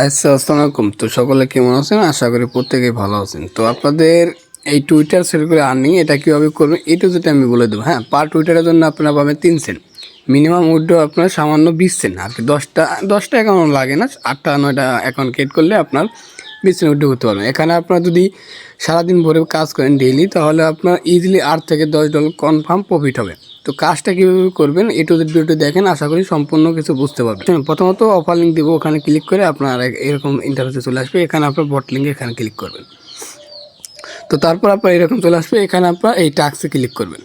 আচ্ছা আসসালামু আলাইকুম তো সকলে কেমন আছেন? আশা করি প্রত্যেকেই ভালো আছেন। তো আপনাদের এই টুইটার সেল করে আর্নিং এটা কীভাবে করবেন? এটু যেটা আমি বলে দেবো। হ্যাঁ পার টুইটারের জন্য আপনারা পাবেন তিন সেন্ট মিনিমাম উইড্রো আপনার সামান্য বিশ সেন্ট আর কি দশটা দশটা অ্যাকাউন্ট লাগে না, আটটা, নয়টা অ্যাকাউন্ট ক্রিয়েট করলে আপনার বিশ সেন্ট উইড্রো করতে পারবেন। এখানে আপনার যদি সারাদিন ভরে কাজ করেন ডেইলি তাহলে আপনার ইজিলি আট থেকে দশ ডলার কনফার্ম প্রফিট হবে। তো কাজটা কীভাবে করবেন এটু ভিডিওটি দেখেন, আশা করি সম্পূর্ণ কিছু বুঝতে পারবেন। প্রথমত অফার লিঙ্ক দেবো, ওখানে ক্লিক করে আপনার এরকম ইন্টারফেসে চলে আসবে, এখানে আপনার বট লিঙ্কে এখানে ক্লিক করবেন। তো তারপর আপনার এরকম চলে আসবে, এখানে আপনার এই টাক্সে ক্লিক করবেন।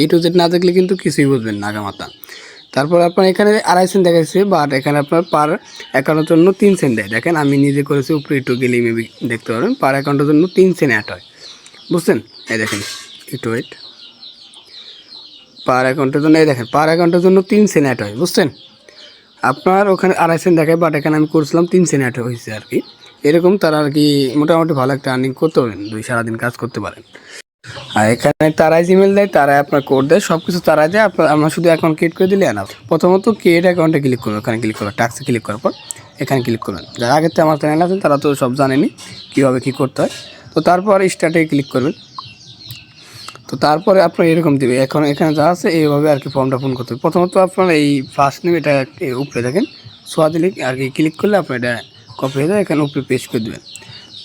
এ টু জেড না দেখলে কিন্তু কিছুই বুঝবেন না আগামাতা তারপর আপনার এখানে আড়াই সেন্ট দেখাচ্ছে বাট এখানে আপনার পার অ্যাকাউন্টের জন্য তিন সেন্ট দেয়। দেখেন, আমি নিজে করেছি, উপরে একটু গেলে মেবি দেখতে পারবেন। পার অ্যাকাউন্টের জন্য তিন সেন্ট অ্যাড হয়। বুঝছেন? এই দেখেন, একটু ওয়েট পার অ্যাকাউন্টের জন্য, এই দেখেন, পার অ্যাকাউন্টের জন্য তিন সেন্ট অ্যাড হয়, বুঝছেন? আপনার ওখানে আড়াই সেন্ট দেখায় বাট এখানে আমি করছিলাম তিন সেন্ট অ্যাড হয়েছে আর কি। এরকম তারা আর কি মোটামুটি ভালো একটা আর্নিং করতে পারেন, দুই সারাদিন কাজ করতে পারেন। আর এখানে তারাই জিমেল দেয়, তারাই আপনার কোড দেয় সব কিছু তারাই দেয়, আপনার, আমরা শুধু অ্যাকাউন্ট ক্রিয়েট করে দিলে না প্রথমত ক্রিয়েট অ্যাকাউন্টে ক্লিক করবেন ওখানে ক্লিক করবেন ট্যাক্সে ক্লিক করার পর এখানে ক্লিক করবেন। যারা আগের থেকে আমার চ্যানেল আছে তারা তো সব জানেনি কীভাবে কী করতে হয়। তো তারপর স্টার্টে ক্লিক করবেন। তো তারপরে আপনার এরকম দিবে। এখন এখানে যা আছে, এইভাবে আর কি ফর্মটা পূরণ করতে হবে। প্রথমত আপনার এই ফার্স্ট নেম এটা উপরে দেখেন সোয়া দিলে আর কি ক্লিক করলে আপনার এটা কপি হয়ে যায়, এখানে উপরে পেস্ট করে দেবেন।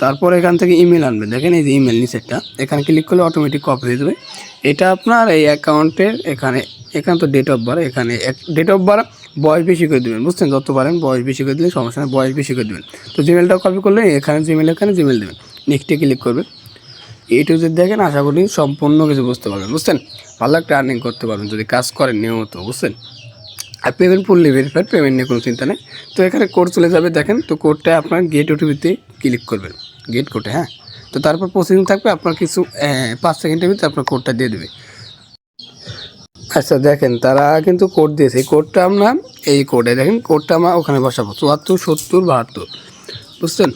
তারপর এখান থেকে ইমেল আনবেন। দেখেন এই যে ইমেল নিচেরটা, এখানে ক্লিক করলে অটোমেটিক কপি হয়ে যাবে এটা আপনার এই অ্যাকাউন্টের এখানে এখানে তো ডেট অফ বার্থ এখানে ডেট অফ বার্থ বয়স বেশি করে দেবেন, বুঝছেন? যত পারেন বয়স বেশি করে দিলে সমস্যা নেই, বয়স বেশি করে দেবেন। তো জিমেলটা কপি করলে এখানে জিমেল এখানে জিমেল দেবেন। নেক্সটে ক্লিক করবেন। এ টু জেড দেখেন, আশা করি সম্পূর্ণ কিছু বুঝতে পারবেন, বুঝছেন? ভালো একটা আর্নিং করতে পারবেন যদি কাজ করেন নিয়মিত, বুঝছেন? আর পেমেন্ট ফুললি ভেরিফাইড পেমেন্ট নিয়ে কোনো চিন্তা নেই। তো এখানে কোড চলে যাবে, দেখেন, তো কোডটা আপনার গেট ওটিপিতে ক্লিক করবেন গেট কোডে হ্যাঁ? তো তারপর প্রসেসিং থাকবে, আপনার কিছু পাঁচ সেকেন্ডের ভিতরে আপনার কোডটা দিয়ে দেবে। আচ্ছা দেখেন, তারা কিন্তু কোড দিয়েছে, এই কোডটা আমরা, এই কোডে দেখেন কোডটা আমরা ওখানে বসাবো, চুয়াত্তর, সত্তর, বাহাত্তর, বুঝছেন?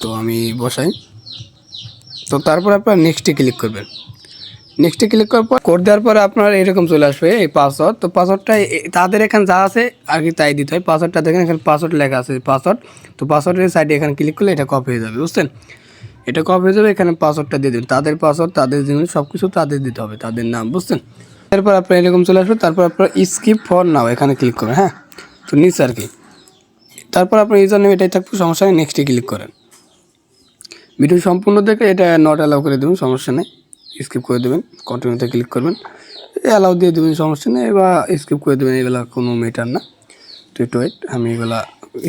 তো আমি বসাই। তো তারপর আপনার নেক্সটে ক্লিক করবেন। নেক্সটে ক্লিক করার পর কোড দেওয়ার পরে আপনার এরকম চলে আসবে, এই পাসওয়ার্ড তো পাসওয়ার্ডটা তাদের এখানে যা আছে, আর কি তাই দিতে হয়। পাসওয়ার্ডটা দেখেন এখানে পাসওয়ার্ড লেখা আছে পাসওয়ার্ড তো পাসওয়ার্ডের সাইডে এখানে ক্লিক করলে এটা কপি হয়ে যাবে, বুঝছেন? এটা কপি হয়ে যাবে, এখানে পাসওয়ার্ডটা দিয়ে দেবেন তাদের পাসওয়ার্ড তাদের জিনিস সব কিছু তাদের দিতে হবে, তাদের নাম, বুঝছেন? এরপর আপনার এরকম চলে আসবে, তারপর আপনার স্কিপ ফর নাও এখানে ক্লিক করবেন হ্যাঁ? তো নিচে আর কি। তারপর আপনার ইউজার নেম এটাই থাকবে, সমস্যা নেক্সটে ক্লিক করেন। ভিডিও সম্পূর্ণ দেখে এটা নট অ্যালাউ করে দেবেন, সমস্যা নেই। স্কিপ করে দেবেন কন্টিনিউতে ক্লিক করবেন। অ্যালাউ দিয়ে দেবেন, সমস্যা নেই। বা স্কিপ করে দেবেন, এগুলা কোনো মেটার না। তো একটু ওয়েট আমি এগুলা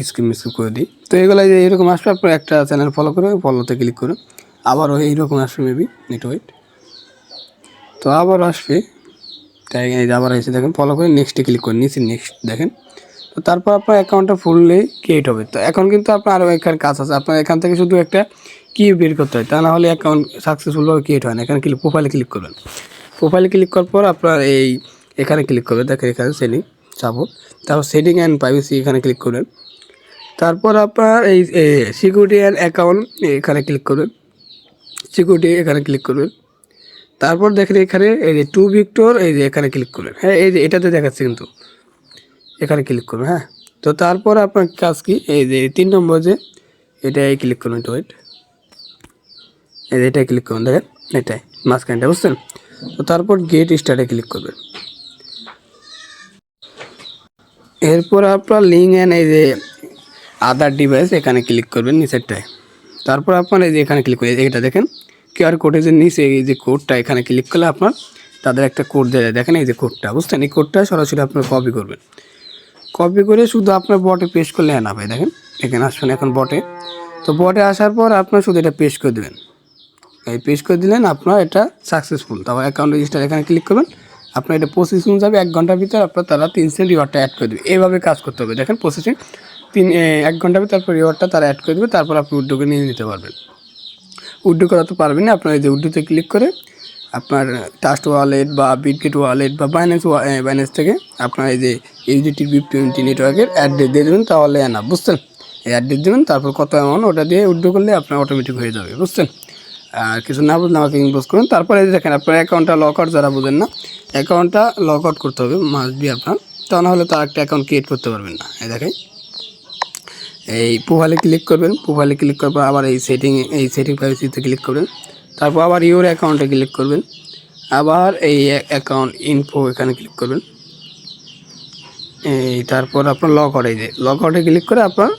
স্কিপ স্কিপ করে দিই। তো এগুলো এরকম আসবে, আপনার একটা চ্যানেল ফলো করে ফলোতে ক্লিক করুন। আবারও এইরকম আসবে মেবি নেট ওয়েট তো আবার আসবে, তাই আবার এসে দেখেন ফলো করে নেক্সটে ক্লিক করে নিচে নেক্সট দেখেন। তো তারপর আপনার অ্যাকাউন্টটা ফুললি ক্রিয়েট হবে। তো এখন কিন্তু আপনার আরও এখানে কাজ আছে। আপনার এখান থেকে শুধু একটা কি বের করতে হয়? তা না হলে অ্যাকাউন্ট সাকসেসফুলভাবে ক্রিয়েট হয় না। এখানে ক্লিক প্রোফাইলে ক্লিক করবেন। প্রোফাইলে ক্লিক করার পর আপনার এই এখানে ক্লিক করবেন। দেখেন এখানে সেটিং সাপোর্ট তারপর সেটিং অ্যান্ড প্রাইভেসি এখানে ক্লিক করবেন। তারপর আপনার এই সিকিউরিটি অ্যান্ড অ্যাকাউন্ট এখানে ক্লিক করবেন। সিকিউরিটি এখানে ক্লিক করবেন। তারপর দেখেন এখানে এই যে টু ভিক্টর এই যে এখানে ক্লিক করবেন। হ্যাঁ এই যে এটাতে দেখাচ্ছে কিন্তু। এখানে ক্লিক করবেন হ্যাঁ। তো তারপর আপনার কাজ কি? এই যে তিন নম্বর যে এটাই ক্লিক করুন টু এটাই ক্লিক করুন, দেখেন? এটাই, মাঝখানটা, বুঝছেন? তো তারপর গেট স্টার্টে ক্লিক করবেন। এরপর আপনার লিঙ্ক অ্যান্ড এই যে আদার ডিভাইস এখানে ক্লিক করবেন, নিচেরটায়। তারপর আপনার এই যে এখানে ক্লিক করে এটা দেখেন কিউআর কোডের যে নিচে এই যে কোডটা এখানে ক্লিক করলে আপনার তাদের একটা কোড দেয় দেখেন এই যে কোডটা বুঝছেন? এই কোডটা সরাসরি আপনার কপি করবেন। কপি করে শুধু আপনার বটে পেস্ট করলে না ভাই দেখেন? এখানে আসবেন এখন বটে তো বটে আসার পর আপনার শুধু এটা পেস্ট করে দেবেন। পেস্ট করে দিলেন, আপনার এটা সাকসেসফুল তারপর অ্যাকাউন্ট রেজিস্টার এখানে ক্লিক করবেন। আপনার এটা প্রসেসিং যাবে, এক ঘণ্টার ভিতরে আপনার তারা তিন সেন্ট রিওয়ার্ডটা অ্যাড করে দেবে। এইভাবে কাজ করতে হবে। দেখেন প্রসেসিং তিন এক ঘণ্টার ভিতরে তারপর রিওয়ার্ডটা তারা অ্যাড করে দেবে, তারপর আপনি উদ্যোগে নিয়ে নিতে পারবেন। উড্ডো করা তো পারবেন না, আপনার এই যে উড্ডোতে ক্লিক করে আপনার টাস্ট ওয়ালেট বা বিটগেট ওয়ালেট বা বাইন্যান্স বাইন্যান্স থেকে আপনার এই যে ইউজিটি বি টোয়েন্টি নেটওয়ার্কের অ্যাড্রেস দিয়ে দেবেন, তাহলে না বুঝছেন? এই অ্যাড্রেস দেবেন, তারপর কত অ্যামাউন্ট ওটা দিয়ে উড্ডো করলে আপনার অটোমেটিক হয়ে যাবে, বুঝছেন? আর কিছু না বুঝলে আমাকে ইনভেস্ট করুন। তারপরে দেখেন, আপনার অ্যাকাউন্টটা লক আউট যারা বুঝেন না অ্যাকাউন্টটা লক আউট করতে হবে মাস্ট বি আপনার। তা না হলে তার একটা অ্যাকাউন্ট ক্রিয়েট করতে পারবেন না। এই দেখেন, এই প্রোফাইলে ক্লিক করবেন প্রোফাইলে ক্লিক করার পর আবার এই সেটিং এই সেটিং প্রাইভেসিতে ক্লিক করবেন। তারপর আবার ইউর অ্যাকাউন্টে ক্লিক করবেন। আবার এই অ্যাকাউন্ট ইনফো এখানে ক্লিক করবেন। এই তারপর আপনার লক আউটে যে লক আউটে ক্লিক করে আপনার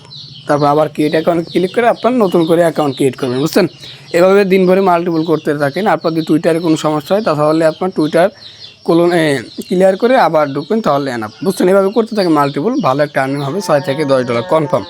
তারপর আবার ক্রিয়েট অ্যাকাউন্ট ক্লিক করে আপনার নতুন করে অ্যাকাউন্ট ক্রিয়েট করবেন, বুঝছেন? এভাবে দিনভরে মাল্টিপল করতে থাকেন, আপনার যদি টুইটারে কোনো সমস্যা হয় তাহলে আপনার টুইটার কোলন ক্লিয়ার করে আবার ঢুকবেন, তাহলে এনাফ বুঝছেন? এভাবে করতে থাকে মাল্টিপল ভালো একটা আর্নিং হবে, ছয় থেকে দশ ডলার কনফার্ম